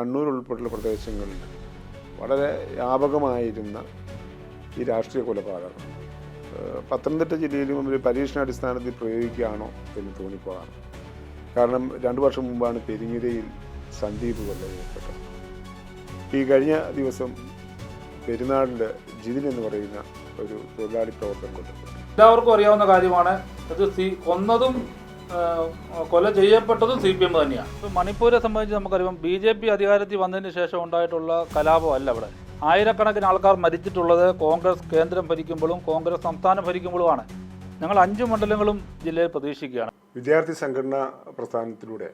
കണ്ണൂർ ഉൾപ്പെടെയുള്ള പ്രദേശങ്ങളിൽ വളരെ വ്യാപകമായിരുന്ന ഈ രാഷ്ട്രീയ കൊലപാതകം. പത്തനംതിട്ട ജില്ലയിലും ഒരു പരീക്ഷണാടിസ്ഥാനത്തിൽ പ്രയോഗിക്കുകയാണോ എന്ന് തോന്നിപ്പോകാണ് കാരണം രണ്ടു വർഷം മുമ്പാണ് പെരിങ്ങരയിൽ സന്ദീപ് കൊല്ലപ്പെട്ടത് ഈ കഴിഞ്ഞ ദിവസം പെരുന്നാളിൽ ജിതിൻ എന്ന് പറയുന്ന ഒരു തൊഴിലാളി പ്രവർത്തനം കൊല്ലപ്പെട്ടു. എല്ലാവർക്കും അറിയാവുന്ന കാര്യമാണ് അത് കൊന്നതും കൊല ചെയ്യപ്പെട്ടതും സി പി എം തന്നെയാണ് ഇപ്പൊ മണിപ്പൂരെ സംബന്ധിച്ച് നമുക്കറിയാം ബി ജെ പി അധികാരത്തിൽ വന്നതിന് ശേഷം ഉണ്ടായിട്ടുള്ള കലാപമല്ല അവിടെ ആയിരക്കണക്കിന് ആൾക്കാർ മരിച്ചിട്ടുള്ളത് കോൺഗ്രസ് കേന്ദ്രം ഭരിക്കുമ്പോഴും കോൺഗ്രസ് സംസ്ഥാനം ഭരിക്കുമ്പോഴുമാണ്. ഞങ്ങൾ അഞ്ച് മണ്ഡലങ്ങളും ജില്ലയിൽ പ്രതീക്ഷിക്കുകയാണ്. വിദ്യാർത്ഥി സംഘടനാ പ്രസ്ഥാനത്തിലൂടെ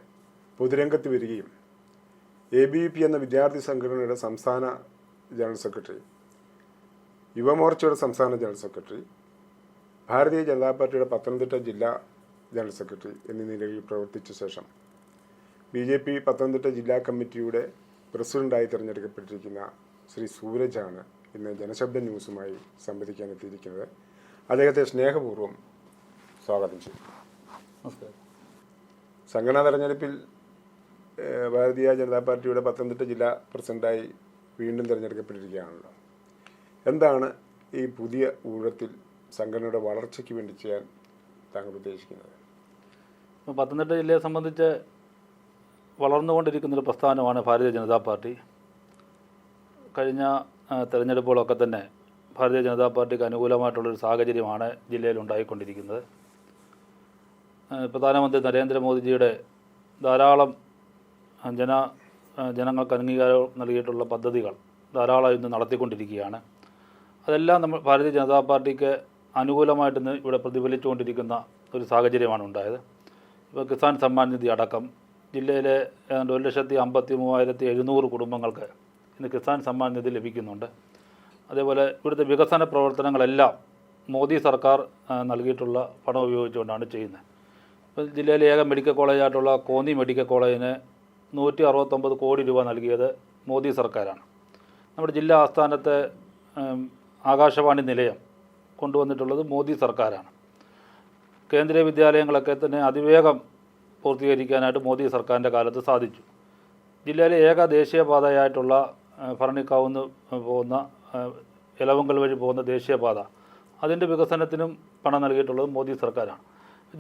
പൊതുരംഗത്ത് വരികയും എ ബി പി എന്ന വിദ്യാർത്ഥി സംഘടനയുടെ സംസ്ഥാന ജനറൽ സെക്രട്ടറി യുവമോർച്ചയുടെ സംസ്ഥാന ജനറൽ സെക്രട്ടറി ഭാരതീയ ജനതാ പാർട്ടിയുടെ പത്തനംതിട്ട ജില്ലാ ജനറൽ സെക്രട്ടറി എന്നീ നിലകളിൽ പ്രവർത്തിച്ച ശേഷം ബി ജെ പി പത്തനംതിട്ട ജില്ലാ കമ്മിറ്റിയുടെ പ്രസിഡന്റായി തിരഞ്ഞെടുക്കപ്പെട്ടിരിക്കുന്ന ശ്രീ സൂരജാണ് ഇന്ന് ജനശബ്ദ ന്യൂസുമായി സംവദിക്കാൻ എത്തിയിരിക്കുന്നത്. അദ്ദേഹത്തെ സ്നേഹപൂർവം സ്വാഗതം ചെയ്തു. നമസ്കാരം. സംഘടനാ തെരഞ്ഞെടുപ്പിൽ ഭാരതീയ ജനതാ പാർട്ടിയുടെ പത്തനംതിട്ട ജില്ലാ പ്രസിഡന്റായി വീണ്ടും തിരഞ്ഞെടുക്കപ്പെട്ടിരിക്കുകയാണല്ലോ. എന്താണ് ഈ പുതിയ ഊഴത്തിൽ സംഘടനയുടെ വളർച്ചയ്ക്ക് വേണ്ടി ചെയ്യാൻ താങ്കൾ ഉദ്ദേശിക്കുന്നത്? പത്തനംതിട്ട ജില്ലയെ സംബന്ധിച്ച് വളർന്നുകൊണ്ടിരിക്കുന്നൊരു പ്രസ്ഥാനമാണ് ഭാരതീയ ജനതാ പാർട്ടി. കഴിഞ്ഞ തെരഞ്ഞെടുപ്പുകളൊക്കെ തന്നെ ഭാരതീയ ജനതാ പാർട്ടിക്ക് അനുകൂലമായിട്ടുള്ളൊരു സാഹചര്യമാണ് ജില്ലയിൽ ഉണ്ടായിക്കൊണ്ടിരിക്കുന്നത്. പ്രധാനമന്ത്രി നരേന്ദ്രമോദിജിയുടെ ധാരാളം ജന ജനങ്ങൾക്ക് അംഗീകാരം നൽകിയിട്ടുള്ള പദ്ധതികൾ ധാരാളം ഇന്ന് നടത്തിക്കൊണ്ടിരിക്കുകയാണ്. അതെല്ലാം നമ്മൾ ഭാരതീയ ജനതാ പാർട്ടിക്ക് അനുകൂലമായിട്ടിന്ന് ഇവിടെ പ്രതിഫലിച്ചുകൊണ്ടിരിക്കുന്ന ഒരു സാഹചര്യമാണ് ഉണ്ടായത്. കിസാൻ സമ്മാൻ നിധി അടക്കം. ജില്ലയിലെ ഏതാണ്ട് ഒരു ലക്ഷത്തി അമ്പത്തി മൂവായിരത്തി എഴുന്നൂറ് കുടുംബങ്ങൾക്ക് ഇന്ന് കിസാൻ സമ്മാൻ നിധി ലഭിക്കുന്നുണ്ട്. അതേപോലെ ഇവിടുത്തെ വികസന പ്രവർത്തനങ്ങളെല്ലാം മോദി സർക്കാർ നൽകിയിട്ടുള്ള പണം ഉപയോഗിച്ചുകൊണ്ടാണ് ചെയ്യുന്നത്. ഇപ്പോൾ ജില്ലയിലെ ഏക മെഡിക്കൽ കോളേജായിട്ടുള്ള കോന്നി മെഡിക്കൽ കോളേജിന് നൂറ്റി അറുപത്തൊമ്പത് കോടി രൂപ നൽകിയത് മോദി സർക്കാരാണ്. നമ്മുടെ ജില്ലാ ആസ്ഥാനത്തെ ആകാശവാണി നിലയം കൊണ്ടുവന്നിട്ടുള്ളത് മോദി സർക്കാരാണ്. കേന്ദ്രീയ വിദ്യാലയങ്ങളൊക്കെ തന്നെ അതിവേഗം പൂർത്തീകരിക്കാനായിട്ട് മോദി സർക്കാരിന്റെ കാലത്ത് സാധിച്ചു. ജില്ലയിലെ ഏക ദേശീയപാതയായിട്ടുള്ള ഭരണിക്കാവുന്ന് പോകുന്ന ഇലവങ്കൽ വഴി പോകുന്ന ദേശീയപാത. അതിന്റെ വികസനത്തിനും പണം നൽകിയിട്ടുള്ളത് മോദി സർക്കാരാണ്.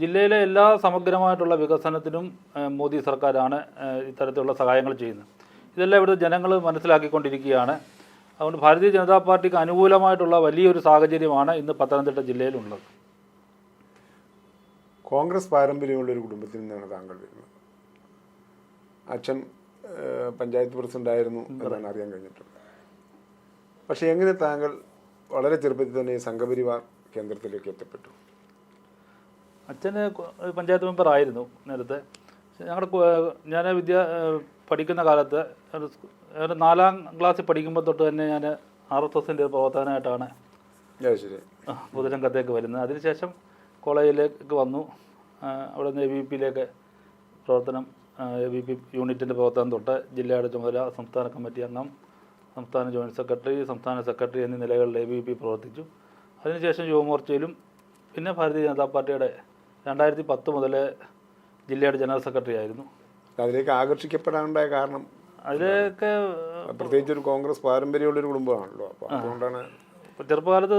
ജില്ലയിലെ എല്ലാ സമഗ്രമായിട്ടുള്ള വികസനത്തിനും മോദി സർക്കാരാണ് ഇത്തരത്തിലുള്ള സഹായങ്ങൾ ചെയ്യുന്നത്. ഇതെല്ലാം ഇവിടുത്തെ ജനങ്ങൾ മനസ്സിലാക്കിക്കൊണ്ടിരിക്കുകയാണ്. അതുകൊണ്ട് ഭാരതീയ ജനതാ പാർട്ടിക്ക് അനുകൂലമായിട്ടുള്ള വലിയൊരു സാഹചര്യമാണ് ഇന്ന് പത്തനംതിട്ട ജില്ലയിലുള്ളത്. കോൺഗ്രസ് പാരമ്പര്യമുള്ള ഒരു കുടുംബത്തിൽ നിന്നാണ് താങ്കൾ വരുന്നത്. അച്ഛൻ പഞ്ചായത്ത് പ്രസിഡന്റ് ആയിരുന്നു എന്നാണ് അറിയാൻ കഴിഞ്ഞിട്ടുള്ളത്. പക്ഷേ എങ്ങനെ താങ്കൾ വളരെ ചെറുപ്പത്തിൽ തന്നെ സംഘപരിവാർ കേന്ദ്രത്തിലേക്ക് എത്തപ്പെട്ടു? അച്ഛന് പഞ്ചായത്ത് മെമ്പർ ആയിരുന്നു നേരത്തെ. ഞങ്ങളുടെ ഞാൻ വിദ്യ പഠിക്കുന്ന കാലത്ത് ഒരു നാലാം ക്ലാസ്സിൽ പഠിക്കുമ്പോൾ തൊട്ട് തന്നെ ഞാൻ ആർ എസ് എസിന്റെ പ്രവർത്തനമായിട്ടാണ് ശരി. പൊതുരംഗത്തേക്ക് വരുന്നത്. അതിനുശേഷം കോളേജിലേക്ക് വന്നു. അവിടെ നിന്ന് എ ബി പിയിലേക്ക് പ്രവർത്തനം എ ബി പി യൂണിറ്റിന്റെ പ്രവർത്തനം തൊട്ട് ജില്ലയുടെ ചുമതല സംസ്ഥാന കമ്മിറ്റി അംഗം സംസ്ഥാന ജോയിന്റ് സെക്രട്ടറി സംസ്ഥാന സെക്രട്ടറി എന്നീ നിലകളിൽ എ ബി പി പ്രവർത്തിച്ചു. അതിനുശേഷം യുവമോർച്ചയിലും പിന്നെ ഭാരതീയ ജനതാ പാർട്ടിയുടെ രണ്ടായിരത്തി പത്ത് മുതൽ ജില്ലയുടെ ജനറൽ സെക്രട്ടറി ആയിരുന്നു. അതിലേക്ക് ആകർഷിക്കപ്പെടാനുണ്ടായ കാരണം അതിലൊക്കെ പ്രത്യേകിച്ച് ഒരു കോൺഗ്രസ് പാരമ്പര്യമുള്ള ഒരു കുടുംബമാണല്ലോ അപ്പോൾ അതുകൊണ്ടാണ് ചെറുപ്പകാലത്ത്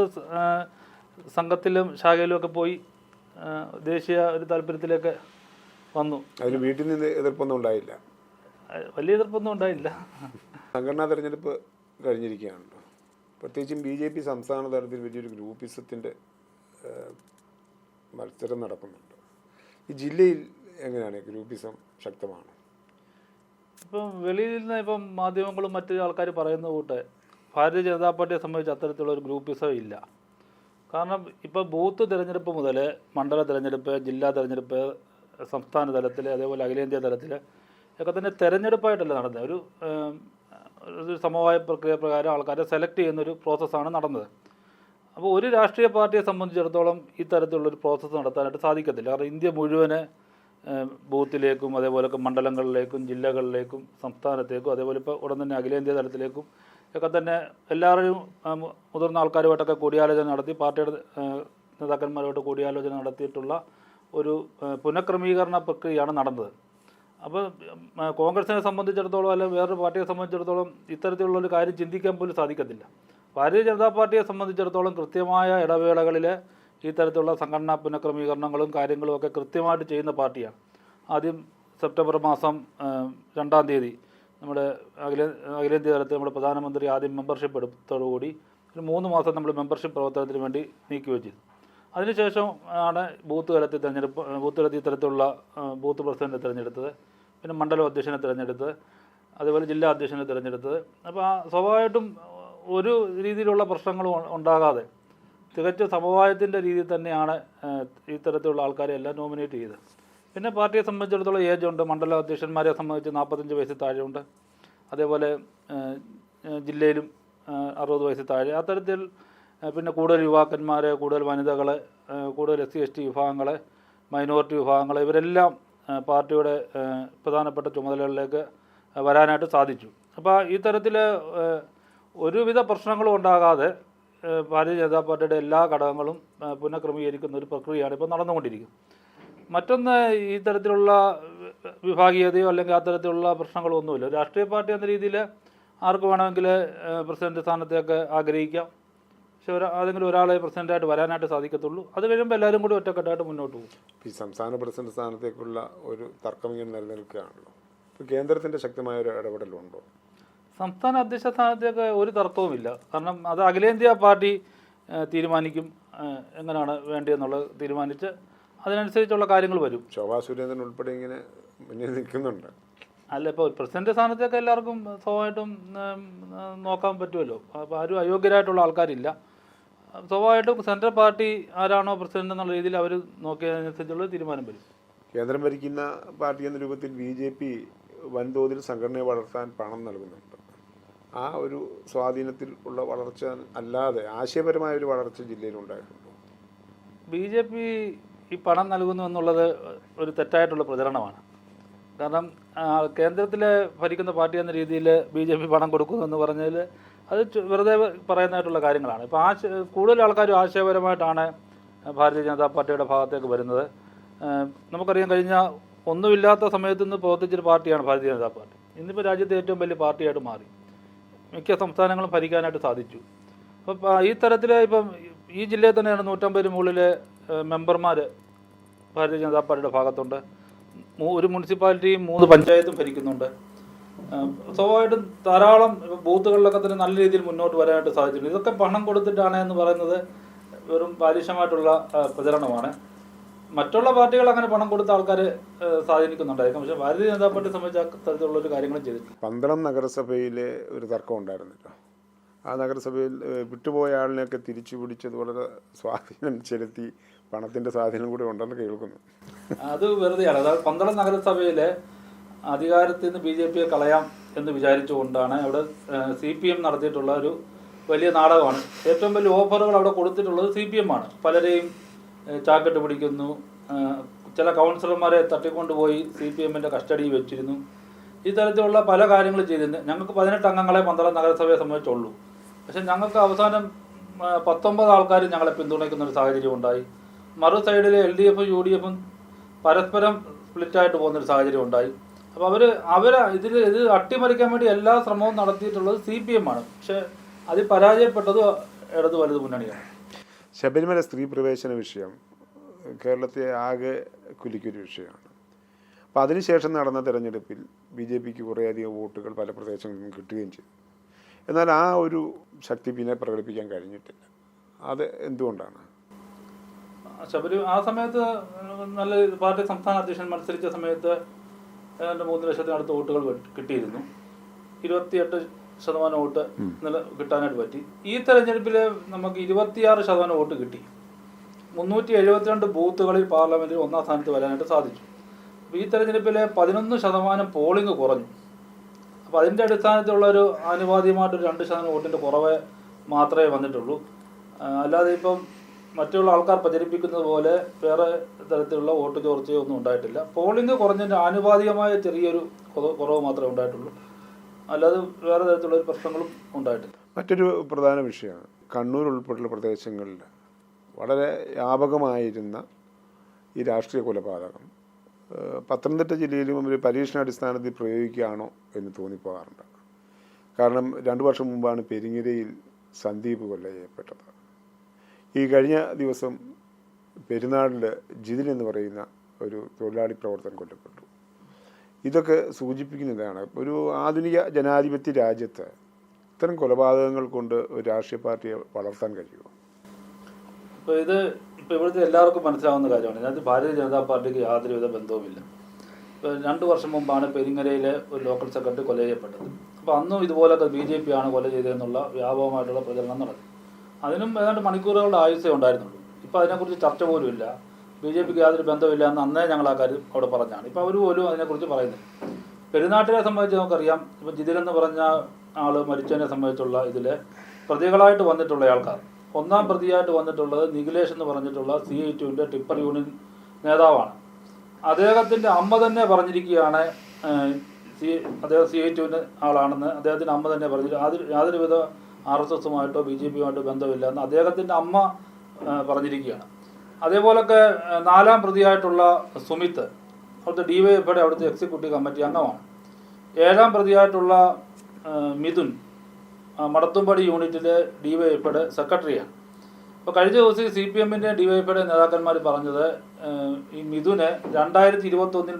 സംഘത്തിലും ശാഖയിലും ഒക്കെ പോയി ദേശീയ ഒരു താല്പര്യത്തിലേക്ക് വന്നു. അതിന് വീട്ടിൽ നിന്ന് എതിർപ്പൊന്നും ഉണ്ടായില്ല. വലിയ എതിർപ്പൊന്നും ഉണ്ടായില്ല. സംഘടനാ തെരഞ്ഞെടുപ്പ് കഴിഞ്ഞിരിക്കുകയാണല്ലോ പ്രത്യേകിച്ചും ബി ജെ പി സംസ്ഥാന തലത്തിൽ വലിയൊരു ഗ്രൂപ്പിസത്തിന്റെ മത്സരം നടക്കുന്നുണ്ട്. ഈ ജില്ലയിൽ എങ്ങനെയാണ് ഗ്രൂപ്പിസം ശക്തമാണ്? ഇപ്പം വെളിയിൽ നിന്ന് ഇപ്പം മാധ്യമങ്ങളും മറ്റു ആൾക്കാർ പറയുന്ന കൂട്ട് ഭാരതീയ ജനതാ പാർട്ടിയെ സംബന്ധിച്ച് അത്തരത്തിലുള്ള ഒരു ഗ്രൂപ്പിസം ഇല്ല. കാരണം ഇപ്പോൾ ബൂത്ത് തിരഞ്ഞെടുപ്പ് മുതൽ മണ്ഡല തിരഞ്ഞെടുപ്പ് ജില്ലാ തിരഞ്ഞെടുപ്പ് സംസ്ഥാന തലത്തിൽ അതേപോലെ അഖിലേന്ത്യാ തലത്തിൽ ഒക്കെ തന്നെ തിരഞ്ഞെടുപ്പായിട്ടല്ല നടന്നത്. ഒരു ഒരു സമവായ പ്രക്രിയ പ്രകാരം ആൾക്കാരെ സെലക്ട് ചെയ്യുന്ന ഒരു പ്രോസസ്സാണ് നടന്നത്. അപ്പോൾ ഒരു രാഷ്ട്രീയ പാർട്ടിയെ സംബന്ധിച്ചിടത്തോളം ഈ തരത്തിലുള്ളൊരു പ്രോസസ്സ് നടത്താനായിട്ട് സാധിക്കത്തില്ല. കാരണം ഇന്ത്യ മുഴുവൻ ബൂത്തിലേക്കും അതേപോലെ മണ്ഡലങ്ങളിലേക്കും ജില്ലകളിലേക്കും സംസ്ഥാനത്തേക്കും അതേപോലെ ഇപ്പോൾ ഉടൻ തന്നെ അഖിലേന്ത്യാ തലത്തിലേക്കും ഒക്കെ തന്നെ എല്ലാവരും മുതിർന്ന ആൾക്കാരുമായിട്ടൊക്കെ കൂടിയാലോചന നടത്തി പാർട്ടിയുടെ നേതാക്കന്മാരുമായിട്ട് കൂടിയാലോചന നടത്തിയിട്ടുള്ള ഒരു പുനഃക്രമീകരണ പ്രക്രിയയാണ് നടന്നത്. അപ്പോൾ കോൺഗ്രസിനെ സംബന്ധിച്ചിടത്തോളം അല്ലെങ്കിൽ വേറൊരു പാർട്ടിയെ സംബന്ധിച്ചിടത്തോളം ഇത്തരത്തിലുള്ള ഒരു കാര്യം ചിന്തിക്കാൻ പോലും സാധിക്കത്തില്ല. ഭാരതീയ ജനതാ പാർട്ടിയെ സംബന്ധിച്ചിടത്തോളം കൃത്യമായ ഇടവേളകളിൽ ഈ തരത്തിലുള്ള സംഘടനാ പുനഃക്രമീകരണങ്ങളും കാര്യങ്ങളും ഒക്കെ കൃത്യമായിട്ട് ചെയ്യുന്ന പാർട്ടിയാണ്. ആദ്യം സെപ്റ്റംബർ മാസം രണ്ടാം തീയതി. നമ്മുടെ അഖില അഖിലേന്ത്യാ തലത്തിൽ നമ്മുടെ പ്രധാനമന്ത്രി ആദ്യം മെമ്പർഷിപ്പ് എടുത്തോടുകൂടി ഒരു മൂന്ന് മാസം നമ്മൾ മെമ്പർഷിപ്പ് പ്രവർത്തനത്തിന് വേണ്ടി നീക്കിവെച്ചിരുന്നു അതിനുശേഷം ആണ് ബൂത്ത് തലത്തിൽ തിരഞ്ഞെടുപ്പ് ബൂത്ത് തലത്തിൽ തരത്തിലുള്ള ബൂത്ത് പ്രസിഡന്റ് തിരഞ്ഞെടുത്തത്. പിന്നെ മണ്ഡലം അധ്യക്ഷനെ തിരഞ്ഞെടുത്തത്. അതുപോലെ ജില്ലാ അധ്യക്ഷനെ തിരഞ്ഞെടുത്തത്. അപ്പോൾ ആ സ്വാഭാവികമായിട്ടും ഒരു രീതിയിലുള്ള പ്രശ്നങ്ങളും ഉണ്ടാകാതെ തികച്ച സമവായത്തിന്റെ രീതിയിൽ തന്നെയാണ് ഇത്തരത്തിലുള്ള ആൾക്കാരെ എല്ലാം നോമിനേറ്റ് ചെയ്തത്. പിന്നെ പാർട്ടിയെ സംബന്ധിച്ചിടത്തോളം ഏജ് ഉണ്ട്. മണ്ഡല അധ്യക്ഷന്മാരെ സംബന്ധിച്ച് നാൽപ്പത്തഞ്ച് വയസ്സിൽ താഴെയുണ്ട്. അതേപോലെ ജില്ലയിലും അറുപത് വയസ്സിൽ താഴെ. അത്തരത്തിൽ പിന്നെ കൂടുതൽ യുവാക്കന്മാരെ കൂടുതൽ വനിതകളെ കൂടുതൽ എസ് സി എസ് ടി വിഭാഗങ്ങളെ മൈനോറിറ്റി വിഭാഗങ്ങളെ ഇവരെല്ലാം പാർട്ടിയുടെ പ്രധാനപ്പെട്ട ചുമതലകളിലേക്ക് വരാനായിട്ട് സാധിച്ചു. അപ്പോൾ ഈ തരത്തിൽ ഒരുവിധ പ്രശ്നങ്ങളും ഉണ്ടാകാതെ ഭാരതീയ ജനതാ പാർട്ടിയുടെ എല്ലാ ഘടകങ്ങളും പുനഃക്രമീകരിക്കുന്ന ഒരു പ്രക്രിയയാണ് ഇപ്പോൾ നടന്നുകൊണ്ടിരിക്കുന്നത്. മറ്റൊന്ന് ഈ തരത്തിലുള്ള വിഭാഗീയതയോ അല്ലെങ്കിൽ ആ തരത്തിലുള്ള പ്രശ്നങ്ങളോ ഒന്നുമില്ല. രാഷ്ട്രീയ പാർട്ടി എന്ന രീതിയിൽ ആർക്ക് വേണമെങ്കിൽ പ്രസിഡന്റ് സ്ഥാനത്തേക്ക് ആഗ്രഹിക്കാം. പക്ഷെ ഒരു ഏതെങ്കിലും ഒരാളെ പ്രസിഡന്റായിട്ട് വരാനായിട്ട് സാധിക്കത്തുള്ളൂ. അത് കഴിയുമ്പോൾ എല്ലാവരും കൂടി ഒറ്റക്കെട്ടായിട്ട് മുന്നോട്ട് പോകും. ഈ സംസ്ഥാന പ്രസിഡന്റ് സ്ഥാനത്തേക്കുള്ള ഒരു തർക്കം ഇങ്ങനെ നിലനിൽക്കുകയാണല്ലോ. ഇപ്പോൾ കേന്ദ്രത്തിന്റെ ശക്തമായ ഒരു ഇടപെടലുണ്ടോ? സംസ്ഥാന അധ്യക്ഷ സ്ഥാനത്തേക്ക് ഒരു തർക്കവുമില്ല. കാരണം അത് അഖിലേന്ത്യാ പാർട്ടി തീരുമാനിക്കും എങ്ങനെയാണ് വേണ്ടിയെന്നുള്ളത് തീരുമാനിച്ച് അതിനനുസരിച്ചുള്ള കാര്യങ്ങൾ വരും. ശോഭാ സുരേന്ദ്രൻ ഉൾപ്പെടെ ഇങ്ങനെ മുന്നിൽ നിൽക്കുന്നുണ്ട്. അല്ല ഇപ്പോൾ പ്രസിഡന്റ് സ്ഥാനത്തേക്ക് എല്ലാവർക്കും സ്വാഭാവികമായിട്ടും ഉം, നോക്കാൻ പറ്റുമല്ലോ. അപ്പോൾ ആരും അയോഗ്യരായിട്ടുള്ള ആൾക്കാരില്ല. സ്വാഭാവികമായിട്ടും സെൻട്രൽ പാർട്ടി ആരാണോ പ്രസിഡന്റ് എന്നുള്ള രീതിയിൽ അവർ നോക്കിയതിനനുസരിച്ചുള്ള തീരുമാനം വരും. കേന്ദ്രം ഭരിക്കുന്ന പാർട്ടി എന്ന രൂപത്തിൽ ബി ജെ പി വൻതോതിൽ സംഘടനയെ വളർത്താൻ പണം നൽകുന്നുണ്ട്. ആ ഒരു സ്വാധീനത്തിൽ ഉള്ള വളർച്ച അല്ലാതെ ആശയപരമായ ഒരു വളർച്ച ജില്ലയിലുണ്ടായിട്ടുണ്ടോ. ബി ജെ പി ഈ പണം നൽകുന്നു എന്നുള്ളത് ഒരു തെറ്റായിട്ടുള്ള പ്രചരണമാണ്. കാരണം കേന്ദ്രത്തിൽ ഭരിക്കുന്ന പാർട്ടി എന്ന രീതിയിൽ ബി ജെ പി പണം കൊടുക്കുന്നു എന്ന് പറഞ്ഞാൽ അത് വെറുതെ പറയുന്നതായിട്ടുള്ള കാര്യങ്ങളാണ്. ഇപ്പോൾ ആശ കൂടുതൽ ആൾക്കാരും ആശയപരമായിട്ടാണ് ഭാരതീയ ജനതാ പാർട്ടിയുടെ ഭാഗത്തേക്ക് വരുന്നത്. നമുക്കറിയാം കഴിഞ്ഞ ഒന്നുമില്ലാത്ത സമയത്ത് നിന്ന് പ്രവർത്തിച്ചൊരു പാർട്ടിയാണ് ഭാരതീയ ജനതാ പാർട്ടി. ഇന്നിപ്പോൾ രാജ്യത്തെ ഏറ്റവും വലിയ പാർട്ടിയായിട്ട് മാറി. മിക്ക സംസ്ഥാനങ്ങളും ഭരിക്കാനായിട്ട് സാധിച്ചു. അപ്പം ഈ തരത്തിൽ ഇപ്പം ഈ ജില്ലയിൽ തന്നെയാണ് നൂറ്റമ്പതിന് മുകളിൽ മെമ്പർമാർ ഭാരതീയ ജനതാ പാർട്ടിയുടെ ഭാഗത്തുണ്ട്. ഒരു മുനിസിപ്പാലിറ്റിയും മൂന്ന് പഞ്ചായത്തും ഭരിക്കുന്നുണ്ട്. സ്വാഭാവികമായിട്ടും ധാരാളം ബൂത്തുകളിലൊക്കെ തന്നെ നല്ല രീതിയിൽ മുന്നോട്ട് വരാനായിട്ട് സാധിച്ചിട്ടുണ്ട്. ഇതൊക്കെ പണം കൊടുത്തിട്ടാണ് എന്ന് പറയുന്നത് വെറും ബാലിശമായിട്ടുള്ള ആ, പ്രചരണമാണ്. മറ്റുള്ള പാർട്ടികൾ അങ്ങനെ പണം കൊടുത്ത ആൾക്കാർ സ്വാധീനിക്കുന്നുണ്ടായിരിക്കും. പക്ഷേ ഭാരതീയ ജനതാ പാർട്ടിയെ സംബന്ധിച്ച് അത്തരത്തിലുള്ള ഒരു കാര്യങ്ങളും ചെയ്തിട്ടില്ല. പന്തളം നഗരസഭയിൽ ഒരു തർക്കം ഉണ്ടായിരുന്നല്ലോ. ആ നഗരസഭയിൽ വിട്ടുപോയ ആളിനെയൊക്കെ തിരിച്ചു പിടിച്ചത് വളരെ സ്വാധീനം ചെലുത്തി പണത്തിന്റെ സ്വാധീനം കൂടി ഉണ്ടെന്ന് കേൾക്കുന്നു. അത് വെറുതെയാണ്. അതായത് പന്തളം നഗരസഭയിലെ അധികാരത്തിൽ നിന്ന് ബി ജെ പിയെ കളയാം എന്ന് വിചാരിച്ചുകൊണ്ടാണ് അവിടെ സി പി എം നടത്തിയിട്ടുള്ള ഒരു വലിയ നാടകമാണ്. ഏറ്റവും വലിയ ഓഫറുകൾ അവിടെ കൊടുത്തിട്ടുള്ളത് സി പി എം ആണ്. പലരെയും ചാക്കറ്റ് പിടിക്കുന്നു. ചില കൗൺസിലർമാരെ തട്ടിക്കൊണ്ടുപോയി സി പി എമ്മിന്റെ കസ്റ്റഡിയിൽ വെച്ചിരുന്നു. ഈ തരത്തിലുള്ള പല കാര്യങ്ങളും ചെയ്തിരുന്നു. ഞങ്ങൾക്ക് പതിനെട്ട് അംഗങ്ങളെ പന്തളം നഗരസഭയെ സംബന്ധിച്ചുള്ളൂ. പക്ഷെ ഞങ്ങൾക്ക് അവസാനം പത്തൊമ്പത് ആൾക്കാർ ഞങ്ങളെ പിന്തുണയ്ക്കുന്ന ഒരു സാഹചര്യം ഉണ്ടായി. മറു സൈഡിൽ എൽ ഡി എഫും യു ഡി എഫും പരസ്പരം സ്പ്ലിറ്റായിട്ട് പോകുന്നൊരു സാഹചര്യം ഉണ്ടായി. അപ്പോൾ അവർ അവർ ഇതിൽ ഇത് അട്ടിമറിക്കാൻ വേണ്ടി എല്ലാ ശ്രമവും നടത്തിയിട്ടുള്ളത് സി പി എം ആണ്. പക്ഷേ അതിൽ പരാജയപ്പെട്ടത് ഇടത് വലത് മുന്നണിയാണ്. ശബരിമല സ്ത്രീ പ്രവേശന വിഷയം കേരളത്തെ ആകെ കുലിക്കൊരു വിഷയമാണ്. അപ്പോൾ അതിനുശേഷം നടന്ന തെരഞ്ഞെടുപ്പിൽ ബി ജെ പിക്ക് കുറേയധികം വോട്ടുകൾ പല പ്രദേശങ്ങളിലും കിട്ടുകയും ചെയ്തു. എന്നാൽ ആ ഒരു ശക്തി പിന്നെ പ്രകടിപ്പിക്കാൻ കഴിഞ്ഞിട്ടില്ല. അത് എന്തുകൊണ്ടാണ്? ശബരി ആ സമയത്ത് നല്ല പാർട്ടി സംസ്ഥാന അധ്യക്ഷൻ മത്സരിച്ച സമയത്ത് ഏതാണ്ട് മൂന്ന് ലക്ഷത്തിനടുത്ത് വോട്ടുകൾ കിട്ടിയിരുന്നു. ഇരുപത്തിയെട്ട് ശതമാനം വോട്ട് നില കിട്ടാനായിട്ട് പറ്റി. ഈ തെരഞ്ഞെടുപ്പിൽ നമുക്ക് ഇരുപത്തിയാറ് ശതമാനം വോട്ട് കിട്ടി. മുന്നൂറ്റി എഴുപത്തിരണ്ട് ബൂത്തുകളിൽ പാർലമെന്റിൽ ഒന്നാം സ്ഥാനത്ത് വരാനായിട്ട് സാധിച്ചു. അപ്പോൾ ഈ തെരഞ്ഞെടുപ്പിലെ പതിനൊന്ന് ശതമാനം പോളിംഗ് കുറഞ്ഞു. അപ്പോൾ അതിന്റെ അടിസ്ഥാനത്തിലുള്ള ഒരു ആനുപാതികമായിട്ടൊരു രണ്ട് ശതമാനം വോട്ടിന്റെ കുറവ് മാത്രമേ വന്നിട്ടുള്ളൂ. അല്ലാതെ ഇപ്പം മറ്റുള്ള ആൾക്കാർ പ്രചരിപ്പിക്കുന്നത് പോലെ വേറെ തരത്തിലുള്ള വോട്ട് ചോർച്ചയോ ഒന്നും ഉണ്ടായിട്ടില്ല. പോളിംഗ് കുറഞ്ഞതിന്റെ ആനുപാതികമായ ചെറിയൊരു കുറവ് മാത്രമേ ഉണ്ടായിട്ടുള്ളൂ. അല്ലാതെ വേറെ തരത്തിലുള്ള ഒരു പ്രശ്നങ്ങളും ഉണ്ടായിട്ടില്ല. മറ്റൊരു പ്രധാന വിഷയമാണ് കണ്ണൂർ ഉൾപ്പെടെയുള്ള പ്രദേശങ്ങളിൽ വളരെ വ്യാപകമായിരുന്ന ഈ രാഷ്ട്രീയ കൊലപാതകം പത്തനംതിട്ട ജില്ലയിലും ഒരു പരീക്ഷണാടിസ്ഥാനത്തിൽ പ്രയോഗിക്കുകയാണോ എന്ന് തോന്നിപ്പോകാറുണ്ട്. കാരണം രണ്ടു വർഷം മുമ്പാണ് പെരിങ്ങരയിൽ സന്ദീപ് കൊല്ല ചെയ്യപ്പെട്ടത് ഈ കഴിഞ്ഞ ദിവസം പെരുന്നാളിൽ ജിതിൻ എന്ന് പറയുന്ന ഒരു തൊഴിലാളി പ്രവർത്തനം കൊല്ലപ്പെട്ടു. ഇതൊക്കെ സൂചിപ്പിക്കുന്നതാണ് ഒരു ആധുനിക ജനാധിപത്യ രാജ്യത്ത് ഇത്തരം കൊലപാതകങ്ങൾ കൊണ്ട് ഒരു രാഷ്ട്രീയ പാർട്ടിയെ വളർത്താൻ കഴിയുമോ? അപ്പോൾ ഇത് ഇപ്പോൾ ഇവിടുത്തെ എല്ലാവർക്കും മനസ്സിലാവുന്ന കാര്യമാണ്. ഇതിനകത്ത് ഭാരതീയ ജനതാ പാർട്ടിക്ക് യാതൊരുവിധ ബന്ധവുമില്ല. ഇപ്പോൾ രണ്ട് വർഷം മുമ്പാണ് പെരിങ്ങരയിലെ ഒരു ലോക്കൽ സെക്രട്ടറി കൊല ചെയ്യപ്പെട്ടത്. അപ്പോൾ അന്നും ഇതുപോലൊക്കെ ബി ജെ പി ആണ് കൊല ചെയ്തതെന്നുള്ള വ്യാപകമായിട്ടുള്ള പ്രചരണം നടത്തി. അതിനും ഏതാണ്ട് മണിക്കൂറുകളുടെ ആയുസേ ഉണ്ടായിരുന്നുള്ളൂ. ഇപ്പോൾ അതിനെക്കുറിച്ച് ചർച്ച പോലും ഇല്ല. ബി ജെ പിക്ക് യാതൊരു ബന്ധമില്ല എന്ന് അന്നേ ഞങ്ങൾ ആ കാര്യം അവിടെ പറഞ്ഞാണ്. ഇപ്പോൾ അവർ പോലും അതിനെക്കുറിച്ച് പറയുന്നില്ല. പെരുന്നാട്ടിനെ സംബന്ധിച്ച് നമുക്കറിയാം. ഇപ്പം ജിതിലെന്ന് പറഞ്ഞ ആൾ മരിച്ചതിനെ സംബന്ധിച്ചുള്ള ഇതിൽ പ്രതികളായിട്ട് വന്നിട്ടുള്ള ആൾക്കാർ. ഒന്നാം പ്രതിയായിട്ട് വന്നിട്ടുള്ളത് നിഖിലേഷ് എന്ന് പറഞ്ഞിട്ടുള്ള സി ഐ ടുവിന്റെ ടിപ്പർ യൂണിയൻ നേതാവാണ്. അദ്ദേഹത്തിന്റെ അമ്മ തന്നെ പറഞ്ഞിരിക്കുകയാണ് സി അദ്ദേഹം സി ഐ ടുവിന്റെ ആളാണെന്ന് അദ്ദേഹത്തിന്റെ അമ്മ തന്നെ പറഞ്ഞിട്ട് യാതൊരു യാതൊരുവിധ ആർ എസ് എസുമായിട്ടോ ബി ജെ പിയുമായിട്ടോ ബന്ധമില്ല എന്ന് അദ്ദേഹത്തിന്റെ അമ്മ പറഞ്ഞിരിക്കുകയാണ്. അതേപോലൊക്കെ നാലാം പ്രതിയായിട്ടുള്ള സുമിത്ത് അവിടുത്തെ ഡി വൈ എഫയുടെ അവിടുത്തെ എക്സിക്യൂട്ടീവ് കമ്മിറ്റി അംഗമാണ്. ഏഴാം പ്രതിയായിട്ടുള്ള മിഥുൻ മടത്തുംപടി യൂണിറ്റിലെ ഡി വൈ എഫയുടെ സെക്രട്ടറിയാണ് അപ്പോൾ കഴിഞ്ഞ ദിവസം സി പി എമ്മിന്റെ ഡി വൈ നേതാക്കന്മാർ പറഞ്ഞത് ഈ മിഥുന് രണ്ടായിരത്തി ഇരുപത്തൊന്നിൽ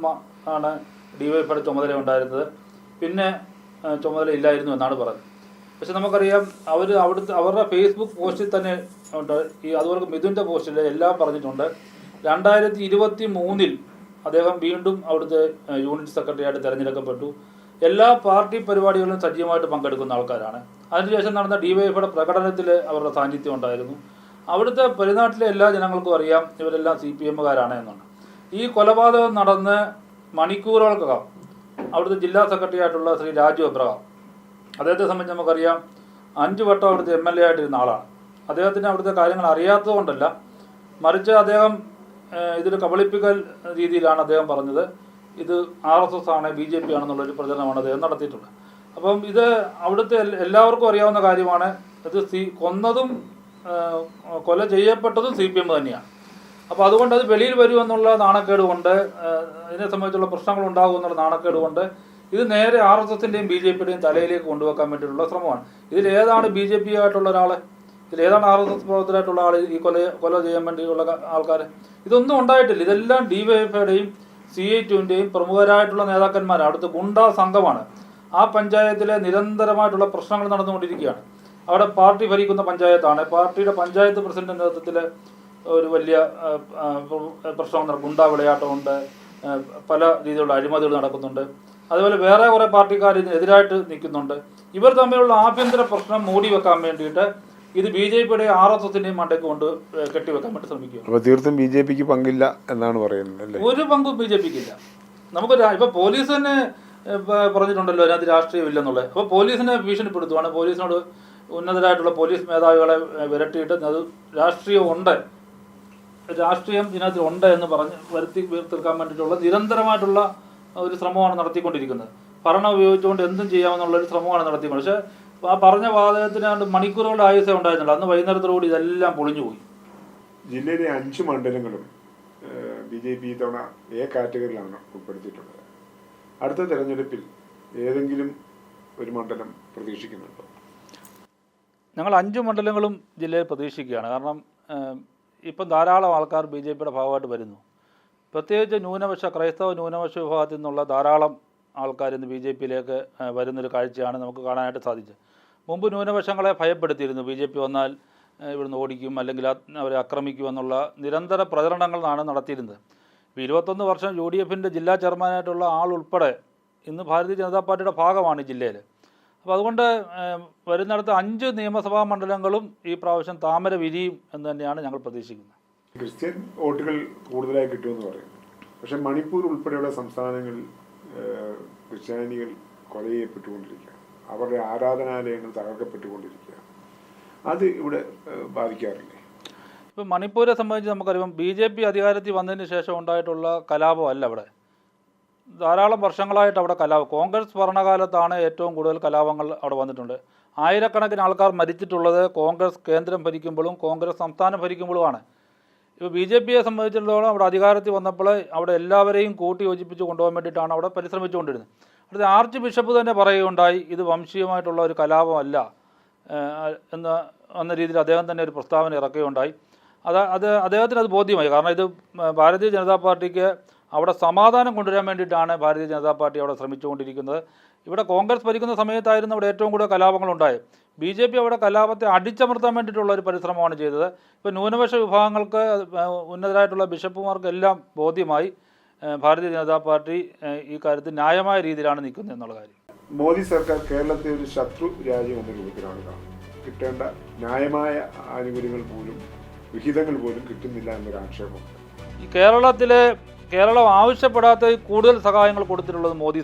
ആണ് ഡി വൈ ചുമതല ഉണ്ടായിരുന്നത് പിന്നെ ചുമതല ഇല്ലായിരുന്നു എന്നാണ് പറഞ്ഞത്. പക്ഷെ നമുക്കറിയാം അവർ അവിടുത്തെ അവരുടെ ഫേസ്ബുക്ക് പോസ്റ്റിൽ തന്നെ ഉണ്ട്. ഈ അതുപോലെ മിഥുന്റെ പോസ്റ്റിൽ എല്ലാം പറഞ്ഞിട്ടുണ്ട്. രണ്ടായിരത്തി ഇരുപത്തി മൂന്നിൽ അദ്ദേഹം വീണ്ടും അവിടുത്തെ യൂണിറ്റ് സെക്രട്ടറി ആയിട്ട് തിരഞ്ഞെടുക്കപ്പെട്ടു. എല്ലാ പാർട്ടി പരിപാടികളിലും സജീവമായിട്ട് പങ്കെടുക്കുന്ന ആൾക്കാരാണ്. അതിനുശേഷം നടന്ന ഡിവൈഎഫയുടെ പ്രകടനത്തിൽ അവരുടെ സാന്നിധ്യം ഉണ്ടായിരുന്നു. അവിടുത്തെ പെരുന്നാട്ടിലെ എല്ലാ ജനങ്ങൾക്കും അറിയാം ഇവരെല്ലാം സി പി എമ്മുകാരാണ് എന്നുണ്ട് ഈ കൊലപാതകം നടന്ന് മണിക്കൂറുകൾക്കകം അവിടുത്തെ ജില്ലാ സെക്രട്ടറി ആയിട്ടുള്ള ശ്രീ രാജു അബ്രഹാം അദ്ദേഹത്തെ സംബന്ധിച്ച് നമുക്കറിയാം അഞ്ച് വട്ടം അവിടുത്തെ എം എൽ എ ആയിട്ടിരുന്ന ആളാണ്. അദ്ദേഹത്തിന് അവിടുത്തെ കാര്യങ്ങൾ അറിയാത്തതുകൊണ്ടല്ല മറിച്ച് അദ്ദേഹം ഇതൊരു കബളിപ്പിക്കൽ രീതിയിലാണ് അദ്ദേഹം പറഞ്ഞത്. ഇത് ആർ എസ് എസ് ആണ് ബി ജെ പി ആണെന്നുള്ളൊരു പ്രചരണമാണ് അദ്ദേഹം നടത്തിയിട്ടുള്ളത്. അപ്പം ഇത് അവിടുത്തെ എല്ലാവർക്കും അറിയാവുന്ന കാര്യമാണ്. ഇത് സി കൊന്നതും കൊല ചെയ്യപ്പെട്ടതും സി പി എം തന്നെയാണ്. അപ്പോൾ അതുകൊണ്ട് അത് വെളിയിൽ വരുമെന്നുള്ള നാണക്കേട് കൊണ്ട് ഇതിനെ സംബന്ധിച്ചുള്ള പ്രശ്നങ്ങൾ ഉണ്ടാകും എന്നുള്ള നാണക്കേട് കൊണ്ട് ഇത് നേരെ ആർ എസ് എസിന്റെയും ബി ജെ പിയുടെയും തലയിലേക്ക് കൊണ്ടുവെക്കാൻ വേണ്ടിയിട്ടുള്ള ശ്രമമാണ്. ഇതിൽ ഏതാണ് ബി ജെ പി ആയിട്ടുള്ള ഒരാൾ ഇതിൽ ഏതാണ് ആർ എസ് എസ് പ്രവർത്തകരായിട്ടുള്ള ആൾ ഈ കൊല കൊല ചെയ്യാൻ വേണ്ടിയുള്ള ആൾക്കാർ ഇതൊന്നും ഉണ്ടായിട്ടില്ല. ഇതെല്ലാം ഡി വൈ എഫ് ഐയുടെയും സി ഐ ടുവിന്റെയും പ്രമുഖരായിട്ടുള്ള നേതാക്കന്മാരാണ് അടുത്ത ഗുണ്ട സംഘമാണ്. ആ പഞ്ചായത്തിലെ നിരന്തരമായിട്ടുള്ള പ്രശ്നങ്ങൾ നടന്നുകൊണ്ടിരിക്കുകയാണ്. അവിടെ പാർട്ടി ഭരിക്കുന്ന പഞ്ചായത്താണ്. പാർട്ടിയുടെ പഞ്ചായത്ത് പ്രസിഡന്റ് നേതൃത്വത്തിൽ ഒരു വലിയ പ്രശ്നം ഗുണ്ടാ വിളയാട്ടമുണ്ട്. പല രീതിയിലുള്ള അഴിമതികൾ നടക്കുന്നുണ്ട്. അതുപോലെ വേറെ കുറേ പാർട്ടിക്കാർ ഇതിനെതിരായിട്ട് നിൽക്കുന്നുണ്ട്. ഇവർ തമ്മിലുള്ള ആഭ്യന്തര പ്രശ്നം മൂടി വെക്കാൻ വേണ്ടിയിട്ട് ഇത് ബി ജെ പിയുടെ ആർ എസ് എസിന്റെയും മണ്ടയ്ക്ക് കൊണ്ട് കെട്ടിവെക്കാൻ വേണ്ടി ശ്രമിക്കുക അപ്പോൾ തീർത്തും ബി ജെ പിക്ക് പങ്കില്ല എന്നാണ് പറയുന്നത് ഒരു പങ്കും ബി ജെ പിക്ക് ഇല്ല നമുക്ക് ഇപ്പൊ പോലീസ് തന്നെ പറഞ്ഞിട്ടുണ്ടല്ലോ അതിനകത്ത് രാഷ്ട്രീയം ഇല്ലെന്നുള്ളത് അപ്പോൾ പോലീസിനെ ഭീഷണിപ്പെടുത്തുവാണ്. പോലീസിനോട് ഉന്നതരായിട്ടുള്ള പോലീസ് മേധാവികളെ വിരട്ടിയിട്ട് അത് രാഷ്ട്രീയം ഉണ്ട് രാഷ്ട്രീയം ഇതിനകത്ത് ഉണ്ട് എന്ന് പറഞ്ഞ് വരുത്തി തീർക്കാൻ വേണ്ടിയിട്ടുള്ള നിരന്തരമായിട്ടുള്ള ഒരു ശ്രമമാണ് നടത്തിക്കൊണ്ടിരിക്കുന്നത്. ഭരണം ഉപയോഗിച്ചുകൊണ്ട് എന്തും ചെയ്യാമെന്നുള്ള ഒരു ശ്രമമാണ് നടത്തിക്കൊണ്ട് പക്ഷേ ആ പറഞ്ഞ വാദത്തിന് മണിക്കൂറുകളുടെ ആയുസേ ഉണ്ടായിരുന്നില്ല അന്ന് വൈകുന്നേരത്തോടുകൂടി ഇതെല്ലാം പൊളിഞ്ഞുപോയി ജില്ലയിലെ അഞ്ച് മണ്ഡലങ്ങളും ബി ജെ പി തവണ എ കാറ്റഗറിയിലാണ് ഉൾപ്പെടുത്തിയിട്ടുള്ളത്. അടുത്ത തെരഞ്ഞെടുപ്പിൽ ഏതെങ്കിലും ഒരു മണ്ഡലം പ്രതീക്ഷിക്കുന്നുണ്ടോ? ഞങ്ങൾ അഞ്ച് മണ്ഡലങ്ങളും ജില്ലയിൽ പ്രതീക്ഷിക്കുകയാണ്. കാരണം ഇപ്പം ധാരാളം ആൾക്കാർ ബി ജെ പിയുടെ ഭാഗമായിട്ട് വരുന്നു. പ്രത്യേകിച്ച് ന്യൂനപക്ഷ ക്രൈസ്തവ ന്യൂനപക്ഷ വിഭാഗത്തിൽ നിന്നുള്ള ധാരാളം ആൾക്കാർ ഇന്ന് ബി ജെ പിയിലേക്ക് വരുന്നൊരു കാഴ്ചയാണ് നമുക്ക് കാണാനായിട്ട് സാധിച്ചത്. മുമ്പ് ന്യൂനപക്ഷങ്ങളെ ഭയപ്പെടുത്തിയിരുന്നു. ബി ജെ പി വന്നാൽ ഇവിടുന്ന് ഓടിക്കും അല്ലെങ്കിൽ അവരെ ആക്രമിക്കും എന്നുള്ള നിരന്തര പ്രചരണങ്ങളാണ് നടത്തിയിരുന്നത്. ഇപ്പോൾ ഇരുപത്തൊന്ന് വർഷം യു ഡി എഫിന്റെ ജില്ലാ ചെയർമാനായിട്ടുള്ള ആൾ ഉൾപ്പെടെ ഇന്ന് ഭാരതീയ ജനതാ പാർട്ടിയുടെ ഭാഗമാണ് ജില്ലയിൽ അപ്പോൾ അതുകൊണ്ട് വരുന്നിടത്ത് അഞ്ച് നിയമസഭാ മണ്ഡലങ്ങളും ഈ പ്രാവശ്യം താമര വിരിയും എന്ന് തന്നെയാണ് ഞങ്ങൾ പ്രതീക്ഷിക്കുന്നത്. ക്രിസ്ത്യൻ വോട്ടുകൾ കൂടുതലായി കിട്ടുമെന്ന് പറയുന്നു പക്ഷെ മണിപ്പൂർ ഉൾപ്പെടെയുള്ള സംസ്ഥാനങ്ങളിൽ ക്രിസ്ത്യാനികൾ കൊല ചെയ്യപ്പെട്ടുകൊണ്ടിരിക്കുകയാണ്. അവരുടെ ആരാധനാലയങ്ങൾ തകർക്കപ്പെട്ടുകൊണ്ടിരിക്കുകയാണ്. അത് ഇവിടെ ബാധിക്കാറില്ലേ? ഇപ്പം മണിപ്പൂരെ സംബന്ധിച്ച് നമുക്കറിയാം ബി ജെ പി അധികാരത്തിൽ വന്നതിന് ശേഷം ഉണ്ടായിട്ടുള്ള കലാപം അല്ല അവിടെ. ധാരാളം വർഷങ്ങളായിട്ട് അവിടെ കലാപം. കോൺഗ്രസ് ഭരണകാലത്താണ് ഏറ്റവും കൂടുതൽ കലാപങ്ങൾ അവിടെ വന്നിട്ടുണ്ട്. ആയിരക്കണക്കിന് ആൾക്കാർ മരിച്ചിട്ടുള്ളത് കോൺഗ്രസ് കേന്ദ്രം ഭരിക്കുമ്പോഴും കോൺഗ്രസ് സംസ്ഥാനം ഭരിക്കുമ്പോഴുമാണ് ഇപ്പോൾ ബി ജെ പിയെ സംബന്ധിച്ചിടത്തോളം അവിടെ അധികാരത്തിൽ വന്നപ്പോൾ അവിടെ എല്ലാവരെയും കൂട്ടി യോജിപ്പിച്ച് കൊണ്ടുപോകാൻ വേണ്ടിയിട്ടാണ് അവിടെ പരിശ്രമിച്ചുകൊണ്ടിരുന്നത്. അടുത്ത ആർച്ച് ബിഷപ്പ് തന്നെ പറയുകയുണ്ടായി ഇത് വംശീയമായിട്ടുള്ള ഒരു കലാപമല്ല എന്ന എന്ന രീതിയിൽ അദ്ദേഹം തന്നെ ഒരു പ്രസ്താവന ഇറക്കുകയുണ്ടായി. അത് അത് അദ്ദേഹത്തിന് അത് ബോധ്യമായി. കാരണം ഇത് ഭാരതീയ ജനതാ പാർട്ടിക്ക് അവിടെ സമാധാനം കൊണ്ടുവരാൻ വേണ്ടിയിട്ടാണ് ഭാരതീയ ജനതാ പാർട്ടി അവിടെ ശ്രമിച്ചുകൊണ്ടിരിക്കുന്നത്. ഇവിടെ കോൺഗ്രസ് ഭരിക്കുന്ന സമയത്തായിരുന്നു അവിടെ ഏറ്റവും കൂടുതൽ കലാപങ്ങളുണ്ടായത് ബി ജെ പി അവിടെ കലാപത്തെ അടിച്ചമർത്താൻ വേണ്ടിയിട്ടുള്ള ഒരു പരിശ്രമമാണ് ചെയ്തത്. ഇപ്പോൾ ന്യൂനപക്ഷ വിഭാഗങ്ങൾക്ക് ഉന്നതരായിട്ടുള്ള ബിഷപ്പുമാർക്കെല്ലാം ബോധ്യമായി ഭാരതീയ ജനതാ പാർട്ടി ഈ കാര്യത്തിൽ ന്യായമായ രീതിയിലാണ് നിൽക്കുന്നത് എന്നുള്ള കാര്യം. മോദി സർക്കാർ കേരളത്തെ ഒരു ശത്രു രാജ്യം എന്ന രൂപത്തിലാണ് കാണുന്നത്. കിട്ടേണ്ട ന്യായമായ ആനുകൂല്യങ്ങൾ പോലും വിഹിതങ്ങൾ പോലും കിട്ടുന്നില്ല എന്നൊരു ആക്ഷേപമുണ്ട് ഈ കേരളത്തിലെ കേരളം ആവശ്യപ്പെടാത്ത കൂടുതൽ സഹായങ്ങൾ കൊടുത്തിട്ടുള്ളത് മോദി